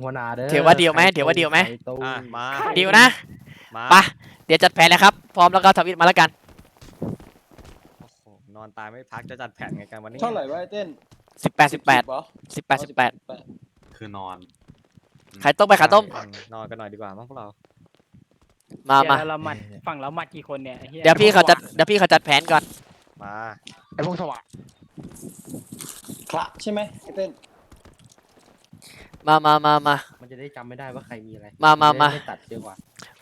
ภาวนาเด้อถือว่าดีลไหมถือว่าดีลไหมไข่ตู้อะมาดีลนะมาไปเดี๋ยวจัดแผนเลยครับ พร้อมแล้วก็ทวิตมาแล้วกัน โอ้โหนอนตายไม่พักจะจัดแผนไงกันวันนี้เท่าไหร่วะไอ้เต้นสิบแปดสิบแปดเหรอสิบแปดสิบแปดคือนอนไข่ต้มไปไข่ต้ม นอนกันหน่อยดีกว่ามั้งพวกเรามามา เดี๋ยวเราหมัดฝั่งเราหมัดกี่คนเนี่ยไอ้หี้เดี๋ยวพี่เขาจัด เดี๋ยวพี่เขาจัดแผนก่อน มาไอ้พวกสว่างพระใช่ไหมไอ้เต้น มามามามา มันจะได้จำไม่ได้ว่าใครมีอะไรมามามา จะได้ตัดเยอะกว่า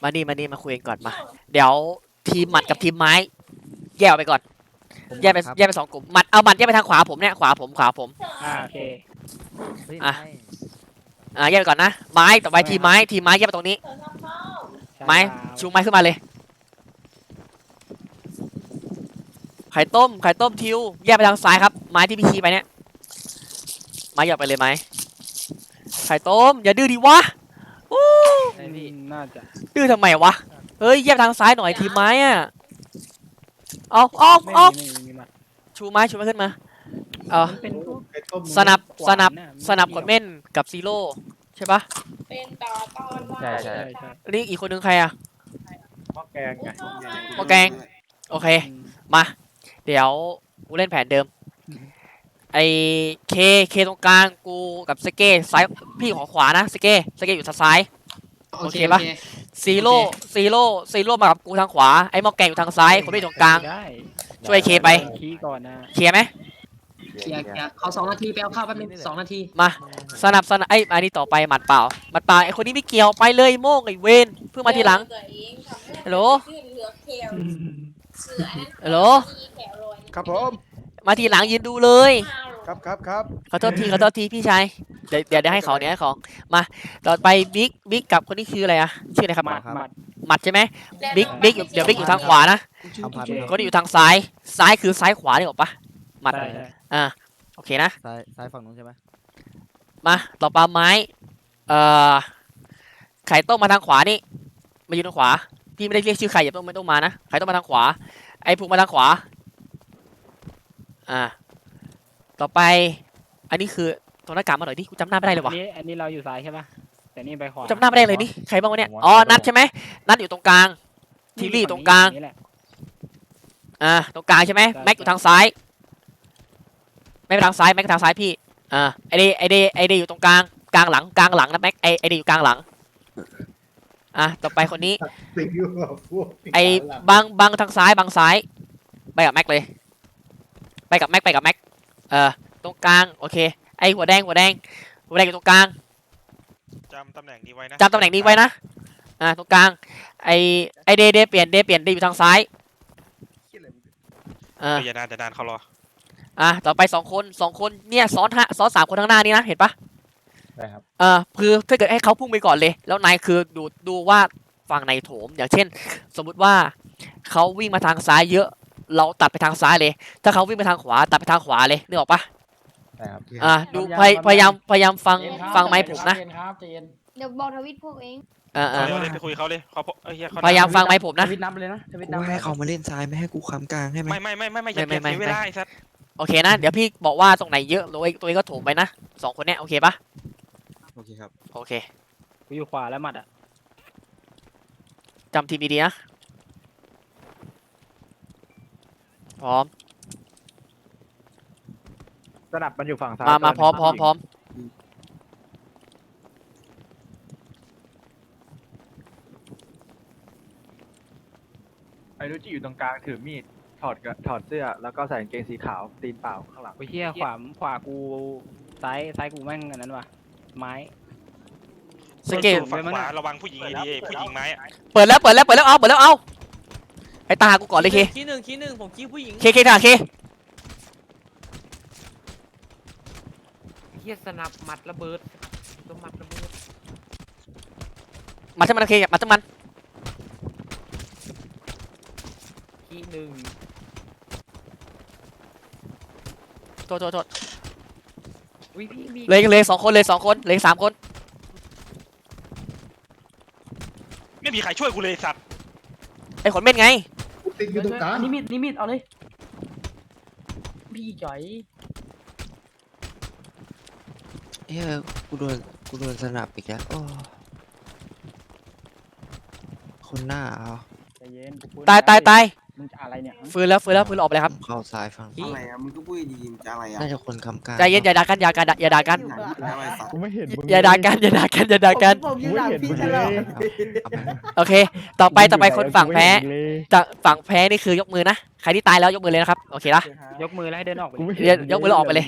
มานี่มานี่มาคุยกันก่อนมา เดี๋ยวทีมหมัดกับทีมไม้ แยกออกไปก่อนแยกไปแยกไปสองกลุ่มหมัดเอาหมัดแยกไปทางขวาผมเนี่ยขวาผมขวาผม อ่าโอเคอะอ่าแยกไปก่อนนะไม้ต่อไปทีมไม้ทีมไม้แยกไปตรงนี้ใช่ไม้ครับชูไม้ขึ้นมาเลยไข่ต้มไข่ต้มทิวแยกไปทางซ้ายครับไม้ที่พี่ชี้ไปเนี่ยไม้หยอกไปเลยไหม ไข่ต้มอย่าดื้อดิวะอู้อืมน่าจะดื้อทำไมวะ เฮ้ยแยกไปทางซ้ายหน่อยทีมไม้อะเอาเอาไม่เอามีไม่มีมีหมัดชูไม้ชูไม้ขึ้นมาเออมันเป็นพวกสนับขวานสนับน่ะสนับขนเม่นกับซีโร่ใช่ปะเป็นต่อตอนว่าใช่ใช่ ใช่ใช่นี่อีกคนนึงใครอะหม้อแกงไงหม้อแกง โอเค อืม มา เดี๋ยวกูเล่นแผนเดิม ไอเคเคตรงกลางกูกับสเก้ซ้ายพี่ของขวานะสเก้สเก้อยู่ทางซ้าย โอเคปะ ซีโร่ซีโร่ซีโร่มากับกูทางขวาไอ้หมอแกงอยู่ทางซ้ายคนที่ตรงกลาง ได้ช่วยเคไป ขี้ก่อนนะเคลียร์ไหมเคลียร์เคลียร์ขอสองนาทีไปเอาข้าวแป๊บนึงสองนาทีมาสนับสนับไอ้อันนี้ต่อไปหมัดเปล่าหมัดเปล่าไอ้คนนี้ไม่เกี่ยวไปเลยโม่งไอ้เวนเพิ่งมาทีหลังตัวเองทำให้ฮัลโหลขึ้นเหลือแคลเสืออันนั้นฮัลโหลมีแคลลอยครับผม มาทีหลังยืนดูเลยห้าโลครับครับครับขอโทษทีขอโทษทีพี่ชายเดี๋ยวเดี๋ยวเดี๋ยวให้ของเดี๋ยวให้ของมาต่อไปบิ๊กบิ๊กกับคนนี้คืออะไรอะชื่ออะไรครับหมัดหมัดหมัดใช่ไหมบิ๊กบิ๊กอยู่เดี๋ยวบิ๊กอยู่ทางขวานะทำพันคนที่อยู่ทางซ้ายซ้ายคือซ้ายขวานี่หรอกปะหมัดใช่ใช่อ่าโอเคนะซ้ายซ้ายฝั่งนู้นใช่ไหมมาต่อปลาไม้เอ่อไข่ต้มมาทางขวานี่มาอยู่ทางขวาพี่ไม่ได้เรียกชื่อใครอย่าต้องไม่ต้องมานะไข่ต้มมาทางขวาไอ้ผูกมาทางขวา อ่า ต่อไป อันนี้คือตัวหน้ากากมาหน่อยดิ กูจำหน้าไม่ได้เลยอัวะนนี้อันนี้เราอยู่ซ้ายใช่ปะแต่นี่ไปขวาจำหน้าไม่ได้เลยนี่ใครบ้างวะเนี่ย อ๋อ นัดใช่ไหม นัดอยู่ตรงกลาง ทีรี่ตรงกลางนี่แหละอ่า ตรงกลางใช่ไหมใช่แม็กอยู่ทางซ้าย แม็กไปทางซ้าย แม็กไปทางซ้ายพี่ อ่า ไอเดไอเดไอเดอยู่ตรงกลาง กลางหลัง กลางหลังนะแม็ก ไอไอเดอยู่กลางหลัง อะ ต่อไปคนนี้ ไอ้บางบางทางซ้ายบางซ้าย ไปกับแม็กเลย ไปกับแม็กไปกับแม็กเออตรงกลางโอเคไอหัวแดงหัวแดงหัวแดงอยู่ตรงกลางจำตำแหน่งนี้ไว้นะจำตำแหน่งนี้ไว้นะอ่าตรงกลางไอไอเดเดเปลี่ยนเดเปลี่ยนเดอยู่ทางซ้ายเอออย่านานเดี๋ยวนานเขารออะต่อไปสองคนสองคนเนี่ยซ้อนห้าซ้อนสามคนข้างหน้านี่นะเห็นปะได้ครับเออคือถ้าเกิดให้เขาพุ่งไปก่อนเลย แล้วนายคือดูดูว่าฝั่งในโถม อย่างเช่น สมมุติว่าเขาวิ่งมาทางซ้ายเยอะ เราตัดไปทางซ้ายเลย ถ้าเขาวิ่งไปทางขวาตัดไปทางขวาเลยนึกออกปะได้ครับอะดูพยพยายามพยายามฟังฟังไม้ผมนะเดี๋ยวบอกทวิตพวกเองเออเออเร็วเลยไปคุยเขาเลยเขาเอ้ยเหี้ยเขาพยายามฟังไม้ผมทนะวิตนับไปเลยนะทวิตนับกูให้เขามาเล่นซ้ายไม่ให้กูค้ำกลางให้ไหมไม่ไม่ไม่ไม่ไม่อย่าไม่เปลี่ยนไม่เสียไม่เวลาไอ้สัสโอเคนะ เดี๋ยวพี่บอกว่าตรงไหนเยอะตัวเองตัวเองก็โถมไปนะสองคนเนี้ยโอเคปะโอเคครับโอเคกูอยู่ขวาแล้วหมัดอะจำทีมดีๆนะ พร้อม สนับมันอยู่ฝั่งซ้ายมามาพร้อมพร้อมพร้อมไอ้รุจิอยู่ตรงกลางถือมีดถอดกระถอดเสื้อแล้วก็ใส่กางเกงสีขาวตีนเปล่าข้างหลังไปเชี่ยขวาขวากูซ้ายซ้ายกูแม่งอันนั้นว่ะไม้ สเกตฝั่งขวาระวังผู้หญิงดีๆผู้หญิงไม้อะเปิดแล้วเปิดแล้วเปิดแล้วเอาเปิดแล้วเอา ไอ้ตากูก่อนเลยเคคีหนึ่งคีหนึ่งผมคีผู้หญิงเคเคค่ะเคเฮียสนับหมัดระเบิดตัวหมัดระเบิดมาทั้งมันเคมาทั้งมันคีหนึ่งโทษโทษโทษวิพี่มีเลยเลยสองคนเลยสองคนเลยสามคนไม่มีใครช่วยกูเลยไอ้สัตว์ไอ้ขนเม่นไง ติดอยู่ตรงกลางนิมิตนิมิตเอาเลย พี่จ่อยเอ้ยกูโดนกูโดนสนับอีกแล้วโอ้คนหน้าเอาใจเย็นกูพูดตายตายตาย มึงจะอะไรเนี่ยฟื้นแล้วฟื้นแล้วฟื้นแล้วออกไปเลยครับผมเข้าซ้ายฝั่งอะไรอะมึงก็พูดดีๆมึงจะอะไรอะน่าจะคนคำกลางใจเย็นอย่าด่ากันอย่ากันอย่าด่ากันไหนมึงจะอะไรสัตว์กูไม่เห็นมึงอย่าด่ากันอย่าด่ากันอย่าด่ากัน ผมยืนหลังพี่ตลอดเอาไปโอเค ต่อไปต่อไปคนฝั่งแพ้จะฝั่งแพ้นี่คือยกมือนะใครที่ตายแล้วยกมือเลยนะครับโอเคละ ยกมือแล้วให้เดินออกไปเดี๋ยวยกมือแล้วออกไปเลย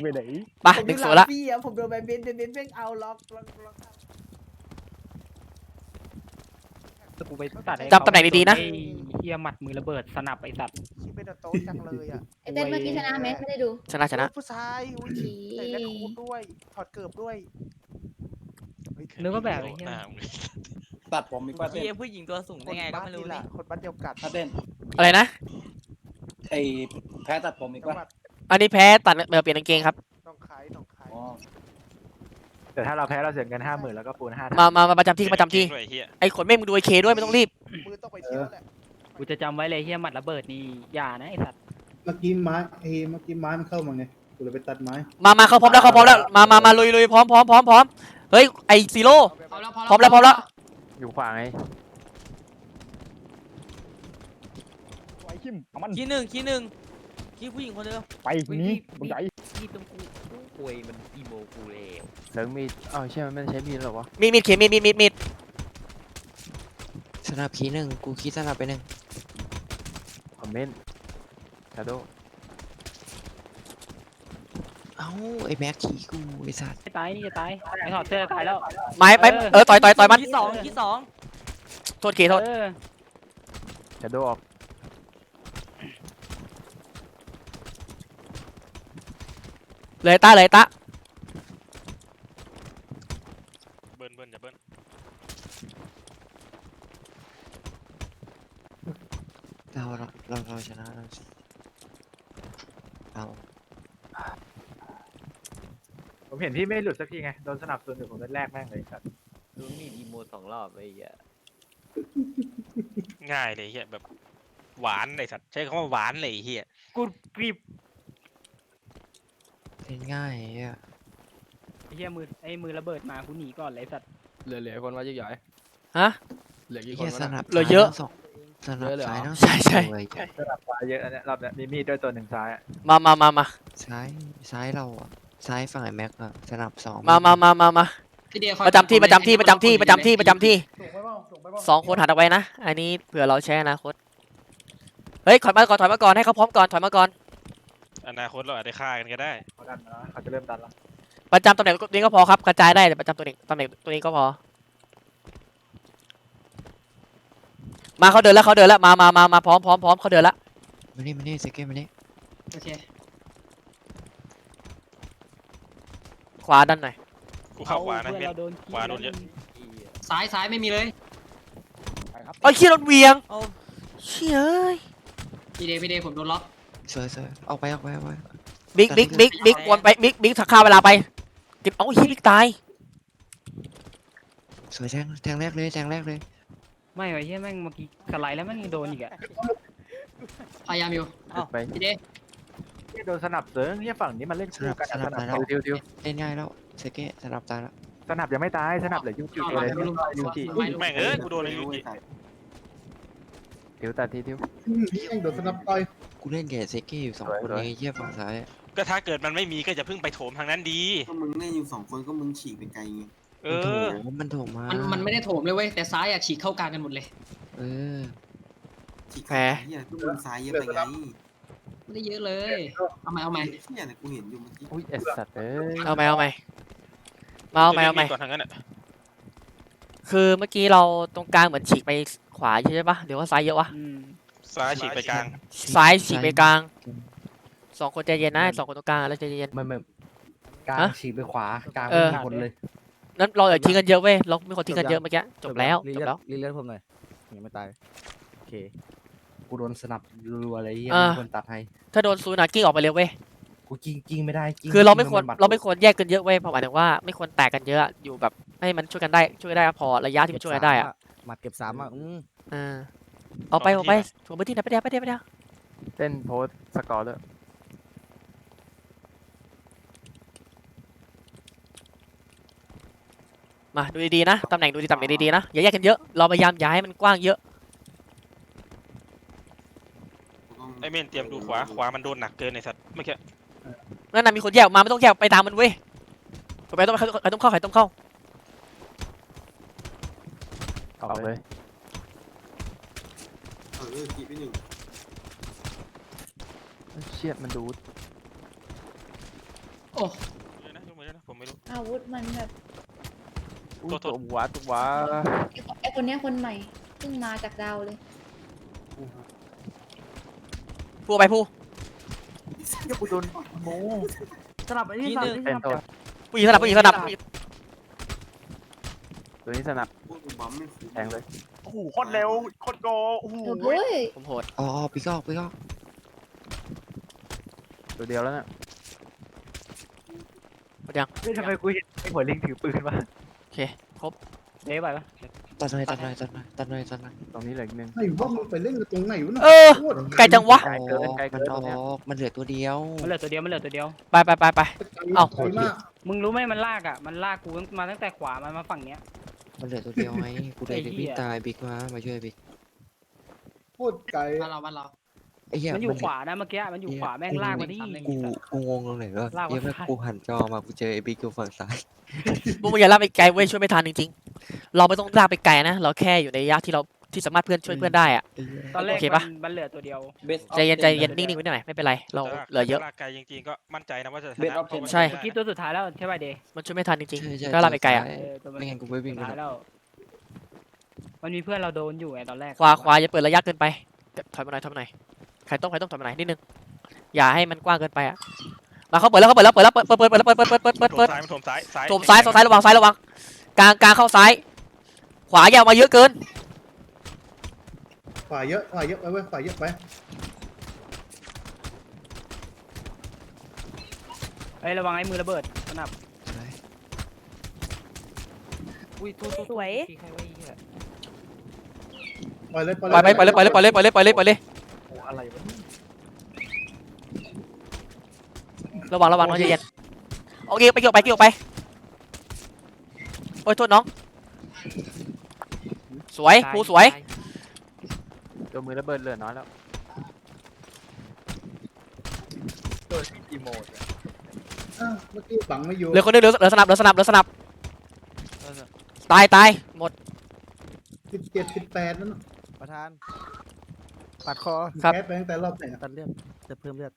ไปหนึ่งศูนย์ละพี่อะผมโดนแบนเบนเบนเบนเบนเอาล็อกล็อกล็อกกูไปตัดให้จำตำแหน่งดีๆนะไอ้ เฮียหมัดมือระเบิดสนับไอ้สัตว์ คิดเป็นโต๊ะจังเลยอะไอเต้นเมื่อกี้ชนะไหมไม่ได้ดู ชนะชนะ ผู้ชายอุ้ยใส่แว่นคูดด้วยถอดเกือบด้วยนึกว่าแบบไอ้เฮียตัดผมอีกว่าเต้นเฮียผู้หญิงตัวสูงได้ไงก็ไม่รู้นี่คนบ้านเดียวกันถ้าเต้นอะไรนะ ไอ้แพ้ตัดผมอีกว่าอันนี้แพ้ตัดเออเปลี่ยนกางเกงครับต้องขายต้องขายอ๋อแต่ถ้าเราแพ้เราเสียเงินห้าหมื่นแล้วก็ปูนห้ามามามาประจำที่ประจำที่ ไอ้ขนเม่งมึงดูไอ้เคด้วยไม่ต้องรีบมือต้องไปเที่ยวแหละ กูจะจำไว้เลยเฮียหมัดระเบิดนี่อย่านะไอ้สัตว์เมื่อกี้ไม้เอ้เมื่อกี้ไม้มันเข้ามาไงกูเลยไปตัดไม้มามาเขาพร้อมแล้วเขาพร้อมแล้ว มามามาลุยลุยพร้อมพร้อมพร้อมพร้อมเฮ้ย ไอ้ซีโร่ พร้อมแล้วพร้อมแล้วพร้อมแล้ว อยู่ขวาไงไอ้คิมเอามันขี้หนึ่งขี้หนึ่งขี้ผู้หญิงคนเดิมไปนี้มึงใหญ่ขี้ตรงกูป่วยมันอีโมกูแล้วเซิร์งมีดอ้าวใช่มันไม่ได้ใช้มีดหรอวะมีดมีดเคมีดมีดมีดมีดสนับขีหนึ่งกูคิดสนับไปหนึ่งคอม เมนต์ชาโดเอ้าไอ้แม็กขี่กูไอ้สัตว์ไอ้ตายนี่จะตายไอ้ถอดเสื้อตายแล้ว ไม้ไปเออต่อยต่อยต่อยมันขี้สองขี้สองโทษเคโทษเออชาโดออกเลยตาเลยตา เบิ้ลเบิ้ลอย่าเบิ้ล เราเราเราเราชนะเราเราผมเห็นพี่ไม่หลุดสักทีไง โดนสนับสนุนอยู่ผมเล่นแรกแม่งเลยครับดูมีดอีโมสองรอบไอ้เหี้ยง่ายเลยเฮียแบบหวานไอ้สัตว์ใช้คำว่าหวานเลยไอ้เฮียกูกรีบเล่นง่ายไอะไอ้เฮียมือไอ้มือระเบิดมากูหนีก่อนเลยไอ้สัตว์เหลือเหลือคนว่ายิ่งใหญ่ฮะ เหลือกี่คเฮีนยสนับเหลือเยอะซ้าทั้งสอง สนับเยอะเลยเหรอซ้ายทั้งใช่ใช่เลยสนับขวาเยอะอันเนี้ยรอบเนี้ยมีมีดด้วยตัวหนึ่งซ้ายอะมามามามาซ้ายซ้ายเราอะซ้ายฝั่งไอ้แม็กอะสนับสองมามามามามาพี่เดียคอยประจำที่ประจำที่ประจำที่ประจำที่ประจำที่สูงไปบ้างสูงไปบ้างสองคนหันออกไปนะอันนี้เผื่อเราแช่อนะคตเฮ้ยถอยมาก่อนถอยมาก่อนให้เขาพร้อมก่อนถอยมาก่อนอนาคตเราอาจจะฆ่ากันก็ได้เขาดันมาแล้วเขาจะเริ่มดันแล้วประจำตำแหน่งตัวนี้ก็พอครับกระจายได้แต่ประจำตัวนี้ตำแหน่งตัวนี้ก็พอ มาเขาเดินแล้วเขาเดินแล้วมามามามาพร้อมพร้อมพร้อมเขาเดินแล้วมานี่มานี่เซเก้มานี่โอเคขวาด้านหน่อยกูเข้าขวานะเพื่อนเม็ดเราโดนขี้ขวาโดนเยอะ ซ้ายซ้ายไม่มีเลยไปครับเอ้ยเชี่ยรถเวียงเอา เชี่ยเอ้ยพี่เดย์พี่เดย์ผมโดนล็อกสวยสวยออกไปออกไปออกไป บิ๊กบิ๊กบิ๊กบิ๊กวนไปบิ๊กบิ๊กถักข้าวเวลาไปกินเอ้าเฮียบิ๊กตายสวยแทงแทงแรกเลยแทงแรกเลย ไม่ไอ้เฮียแม่งเมื่อกี้สไลด์แล้วแม่งยังโดนอีกอะพยายามอยู่ไปพี่เดย์ที่โดนสนับเซิร์งเนี่ยฝั่งนี้มันเล่นสคู่นับกันสอะนัสบนับตายแล้วดิวดิวเล่นง่ายแล้วเซเก้สนับตายแล้วสนับยังไม่ตายสนับเหลือยูกิเลยยูกิไม่รู้แม่งเอ้ยกูโดนไอ้ยูกิดิวตัดทีดิวโดนสนับต่อยกูเล่นแก่เซเก้อยู่สองสวยคนสวยเลยเยี่ยฝั่งซ้ายอะก็ถ้าเกิดมันไม่มีก็จะเพิ่งไปโถมทางนั้นดีก็มึงเล่นอยู่สองคนก็มึงฉีกไปไกลไง เอมันโถอ มมันโถมมามันมันไม่ได้โถมเลยเว้ยแต่ซ้ายอะฉีกเข้ากลางกันหมดเลยเออ ฉีกแหมขาเฮียก็มึงซ้ายเยอะไปไงไม่ได้เยอะเลยเอาใหม่เอาใหม่เฮียเนี่ยกูเห็นอยู่เมื่อกี้อุ้ยเอสสัตว์เอ้ยเอาไหมเอาไหมมาเอาไหมเอาไหมก่อนทางนั้นอะคือเมื่อกี้เราตรงกลางเหมือนฉีกไปขวาใช่ปะหรือว่าซ้ายเยอะวะอืมซ้ายฉีกไปกลาง ซ้ายฉีกไปกลางสองคนใจเย็นนะสองคนตรงกลางแล้วใจเย็น ไม่ไม่กลางฮะฉีกไปขวา กลางเออไม่มีคนเลย นั้นเราอย่าทิ้งกันเยอะเว้ยเราไม่ควรทิ้งกันเยอะเมื่อกี้จบแล้วรีจบเลือแล้วดรีเลือดผมหน่อยยังไม่ตายโอเคกูโดนสนับรัวๆเลยเฮียอ่ามีคนตัดให้ถ้าโดนซูนากิ้งออกไปเลยเว้ยกูกิ้งกิ้งไม่ได้กิ้งคือเราไม่ควรกิ้งนเราไม่ควรแยกกันเยอะเว้ยเพราะหมายถึงว่าไม่ควรแตกกันเยอะอยู่แบบให้มันช่วยกันได้ช่วยกันได้พอระยะที่มันช่วยกันได้อะหมัดเก็บสามอะอืมอ่าเอาไปเอาไปถูกไปที่ไหนไปเดียวไปเดียวไปเดียวเต้นโพสสกอร์ด้วย มาดูดีๆนะตำแหน่งดูดีตำแหน่งดีๆนะอย่าแยกกันเยอะเราพยายามอย่าให้มันกว้างเยอะไอเมนเตรียมดูขวาขวามันโดนหนักเกินไอสัตว์เมื่อกี้นั่นน่ะมีคนแยกออกมาไม่ต้องแยกไปตามมันเว้ยไปต้องไข่ต้มเข้าไข่ต้มเข้าออกเลยเออขีดไปหนึ่งเชี่ยมันดูโอ้เลยนะยกมือเลยนะผมไม่รู้อาวุธมันแบบ อุ้ยโทษโทตัษวหัวตัวหัวไอ้คนไอ้คนเนี้ยคนใหม่เพิ่งมาจากดาวเลย พูไปพูเชี่ยกูโดนโมสลับไอ้นี่สลับไอ้นี่เป็นสลับตัวผู้หญิงสนับผู้หญิงสนับตัวนี้สนับพวกกูบัมไม่คุ้มแทงเลยโอ้โหโคตรเร็วโคตรโกโอ้โหเฮ้ยผมโหดอ๋อปีกออกปีกออกตัวเดียวแล้วเนี่ยหมดยังเฮ้ยทำไมกูเห็นไอ้หัวลิงถือปืนวะ เด้ไปปะตัดหน่อยตัดหน่อยตัดหน่อยตัดหน่อยตัดหน่อยตรงนี้เหลืออีกหนึ่ง ไอ้ว่ามึงไปเล่นกับตรงไหนวะน่ะเออไกลจังวะ ไกลเกินไกลมันเกินอตรงเนี้ยอกมันเหลือตัวเดียว มันเหลือตัวเดียวมันเหลือตัวเดียว ไปไปไปไป เอ้า ไกลมากมึงรู้ไหมมันลากอะ มันลากกูมาตั้งแต่ขวามันมาฝั่งเนี้ย มันเหลือตัวเดียวไงกูเลยไอ้จะเหี้วิ่งยตายบิ๊กมามาช่วยบิ๊กโคตรไกล บ้านเราบ้านเรา ไอ้เหี้ยมันอยู่เหลืขวานะเมื่อกี้มันอยู่ขวาแม่งลากมาที่กูกูงงตรงไหนวะลากมาเหี้ยังไม่ซ้ายกูหันจอมากูเจอไอ้บิ๊กอยู่ฝั่งซ้ายพวกมึงอย่าลากไปไกลเว้ยช่วยไม่ทันจริงๆ เราไม่ต้องลากไปไกลนะ เราแค่อยู่ในระยะที่เราที่สามารถเพื่อนช่วยเพื่อนได้อะไอ้เหี้ยตอนแรกโอเคปะมันมันเหลือตัวเดียวใจเย็นใจเย็นนิ่งๆไว้หน่อยไม่เป็นไรเราเหลือเยอะลากไกลจริงๆก็มั่นใจนะว่าจะชเบสนะออฟเทนใช่เมื่อกี้ตัวสุดท้ายแล้วใช่ป่ะเดย์มันช่วยไม่ทันจริงใช่ใช่ๆถ้าลากไปไกลอะซ้ายเออตัวมันไม่งั้นกูไม่วิ่งสุดไปหรท้าอยกแล้วมันมีเพื่อนเราโดนอยู่ไงตอนแรกขวาขวาอย่าเปิดระยะเกินไปถอยมาหน่อยถอยมาหน่อย ใครต้องใครต้องถอยมาหน่อยนิดนึง อย่าให้มันกว้างเกินไปอะมาเขาเปิดแล้วเขาเปิดแล้วเปิดแล้วเปิดเปิดเปิดเปิดเปิดเปิดเปิดเปิดเปิดโถเปิมดซ้ายมันโถมซ้ายซ้ายโถมซ้ายโถมซ้ายระวังซ้ายระวัง กลางกลางเข้าซ้าย ขวาอย่าออกมาเยอะเกินฝ่ายเยอะฝ่ายเยอะไปเว้ยฝ่ายเยอะไปเฮ้ยระวังไอ้มือระเบิดสนับอุ้ยทุทุสวยใครวะไอ้เหี้ยปล่อยเลยปล่อยปล่อยไปปล่อยเลยปล่อยเลยปล่อยเลยปล่อยเลยปล่อยเลยปล่อยเลย โอ้อะไรวะเนี่ยระวังระวังน้องใจเย็นโอเคไปเกี่ยวไปเกี่ยวไปโอ้ยโทษน้อง สวยครูสวยตัวมือระเบิดเหลือน้อยแล้วตัวอีโมดอะอ้าวเมื่อกี้บังไม่อยู่เหลือคนนึงเหลือเหลือสนับเหลือสนับเหลือสนับตายตายหมด สิบเจ็ดสิบแปดนั่นน่ะประธาน ปัดคอครับแก๊สไปตั้งแต่รอบไหนอะตัดเลือดจะเพิ่มเลือด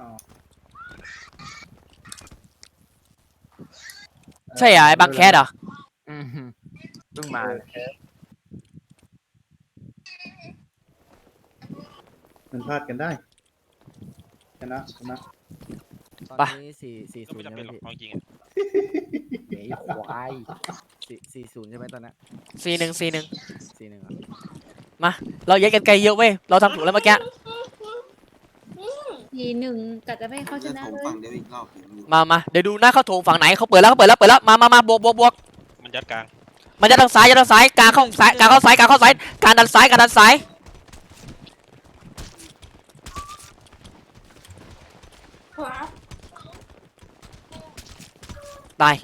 อ๋อใช่เหรอไอ้บางแคสเหรออืมเพิ่งมาเลยมันพลาดกันได้ชนะชนะตอนนี้สี่สี่ก็ศูนไม่ย์จำใช่เป็นไหมหรอกพี่เอาจริงๆอะเฮ้ยควายสี่สี่ศูนย์ใช่ไหมตอนนี้สี่หนึ่งสี่หนึ่ง สี่หนึ่งเราแยกกันไกลเยอะเว้ย เราทำถูกแล้วเมื่อกี้ ทีหนึ่งกะจะไม่ให้เขาชจะนะโถมเลย ฝั่งเดียวอีกรอบเดี๋ยวมึงมามาเดี๋ยวดูหน้าเข้าโถงฝั่งไหนเขาเปิดแล้วเขาเปิดแล้วเปิดแล้ว มามามาบวกบวกบวกมันยัดกลางมันจะทางซ้ายจะทางซ้ายกลางเข้าซ้ายกลางเข้าซ้ายกลางเข้าซ้ายการดันซ้ายการดันซ้าย ตาย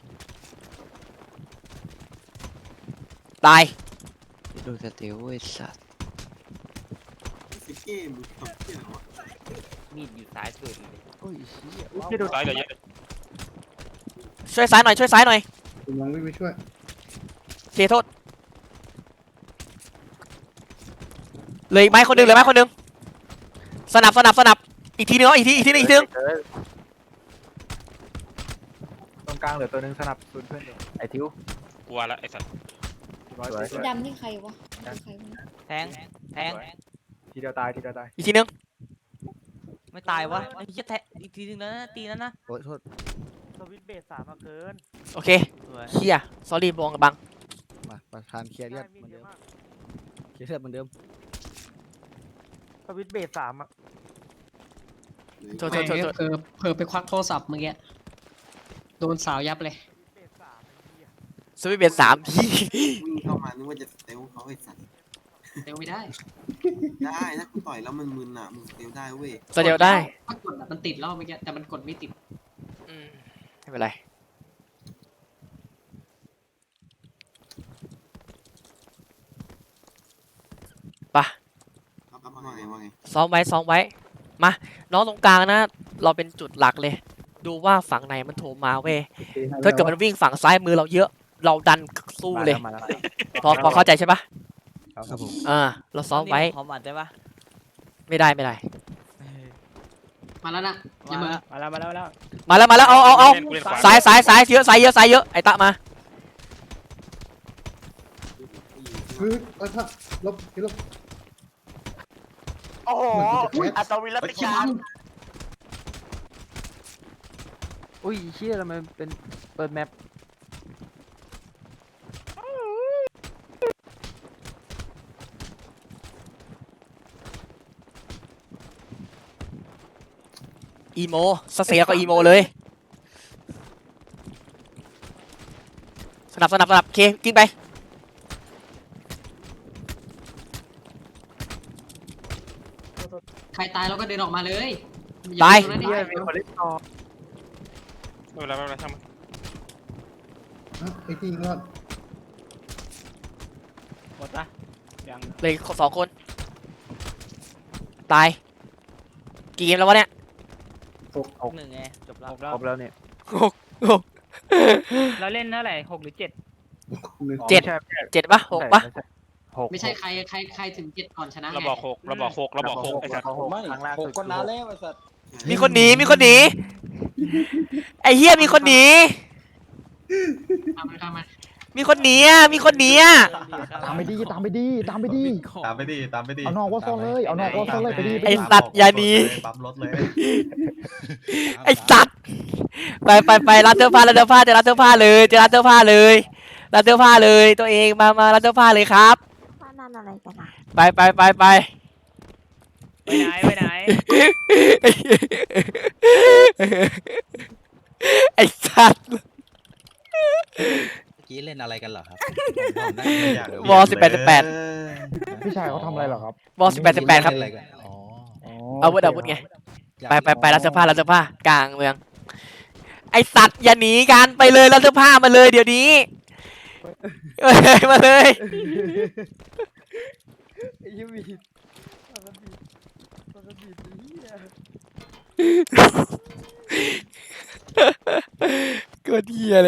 ตาย ดูสเตลไอ้สัสสิเก้มึงทำเพี้ยอะไรวะมีดอยู่ซ้ายสุดเลยโอ้ยเชี่ยอุ๊ยเชี่ยโดนซ้ายเหลือเยอะเลยช่วยซ้ายหน่อยช่วยซ้ายหน่อยคุณมองวิ่งไปช่วยเคโทษเหลยไม้คนหนึงเหลยไม้คนหนึงสนับสนับสนับอีกทีนึงเอาอีกทีอีกทีนึงอีกทีนึงเกินตรงกลางเหลือตัวหนึงสนับสนุนเพื่อนอยู่ไอ้ทิว กลัวละไอ้สัตว์ร้อยสีสวยดำนี่ใครวะใครวะแทงแทง ทีเดียวตายทีเดียวตายอีกทีนึงไม่ตายวะไอ้เหี้ยแทงอีกทีนึงนะตีนั้นนะโอ้ยโทษสวิตช์เบสสามมาเกินโอเคสวยเฮียสอรี่บองกับบังมาประธานเคลียร์เลือดได้เหมือนเยเดิอะมมากเคลียร์เลือดเหมือนเดิมสวิตช์เบสสามอะเหลือโทษโทษโทษโทษเผลอเผลอไปควักโทรศัพท์เมื่อกี้โดนสาวยับเลยสวิตช์เบสสามไอ้เหี้ยสวิตช์เป็นสามพี่วิ่งเข้ามานึกว่าจะสเตลเขาไอ้สัตว์ เตียวไม่ได้ได้ถ้ากูต่อยแล้วมันมึนอะมึงเตลได้เว้ยสเดียวได้ถ้ากดมันติดรอบเมื่อกี้แต่มันกดไม่ติดไม่เป็นไร ครัไงซ้อมไว้ซ้อมไว้ มา น้องตรงกลางนะ เราเป็นจุดหลักเลย ดูว่าฝั่งไหนมันโถมมาเว้ย ถ้าเกิดมันวิ่งฝั่งซ้ายมือเราเยอะ เราดันสู้เลย พอพอเข้าใจใช่ปะ ครับผมอ่าเราซ้อมไว้พร้อมอัดได้ปะไม่ได้ไม่ได้ มาแล้วนะอย่ามือมาแล้วมาแล้วมาแล้วมาแล้วมาแล้วเอาเอาเอาเล่นกูเล่นขวาซ้ายซ้ายซ้ายเยอะซ้ายเยอะซ้ายเยอะไอ้ตะมาเฮ้ยเอ้ยพักลบพี่ลบโอ้โหอัตวินรัตการอุ้ยเชี่ยทำไมเป็นเปิดแมป อีโมสเสียก็อีโมเลย สนับสนับสนับโอเคกิ้งไปใครตายเราก็เดินออกมาเลยตายอตรงนั้นดิเชี่ยมีคนเล่นต่อไม่เป็นไรไม่เป็นไรช่างมันอะไอ้ที่ยิงรอดหมดปะยัง เลยสองคน ตาย กี่เกมแล้ววะเนี่ย หนึ่งไงจบแล้วหกแล้วครบแล้วเนี่ยเราเล่นเท่าไหร่หกหรือเจ็ดหนึ่งเจ็ดไม่ใช่ไม่ใช่เจ็ดปะหกปะหกไม่ใช่ใครใครใครถึงเจ็ดก่อนชนะไงเราบอกหกเราบอกหกเราบอกหกไอ้สัตว์หกครั้งล่าสุดคือหกมีคนหนีมีคนหนีไอ้เฮียมีคนหนีตามมาตามมา มีคนหนีอะมีคนหนีอะตามไปดีตามไปดีตามไปดี ตามไปดิตามไปดิเอานอกว่าโซนเลยเอานอกว่าโซนเลยไปดีไปไอ้ดีสัตว์อย่าหนีปั๊มรถเลยไอ้สัตว์ไปไปไปร้านเสื้อผ้าร้านเสื้อผ้าเจะร้านเสื้อผ้าเลยเจะร้านเสื้อผ้าเลยร้านเสื้อผ้าเลยตัวเองมามาร้านเสื้อผ้าเลยครับ ว่านั่นอะไรกันอะไปไปไปไปไปไหนไปไหนไอ้สัตว์เมื่อ กี้เล่นอะไรกันเหรอครับวอสิบแปดสิบแปดพี่ชายเขาทำอะไรเหรอครับบอสิบแปดสิบแปดครับ เล่นอะไรกันอ๋ออาวุธอาวุธไงไปไปไปร้านเสื้อผ้าร้านเสื้อผ้ากลางเมือง ไอสัตว์อย่าหนีกันไปเลยร้านเสื้อผ้ามาเลยเดี๋ยวนี้เอ้ยมาเลย ไอ้ยี่มีปกติปกติเฮียเกิดเหี้ยเลย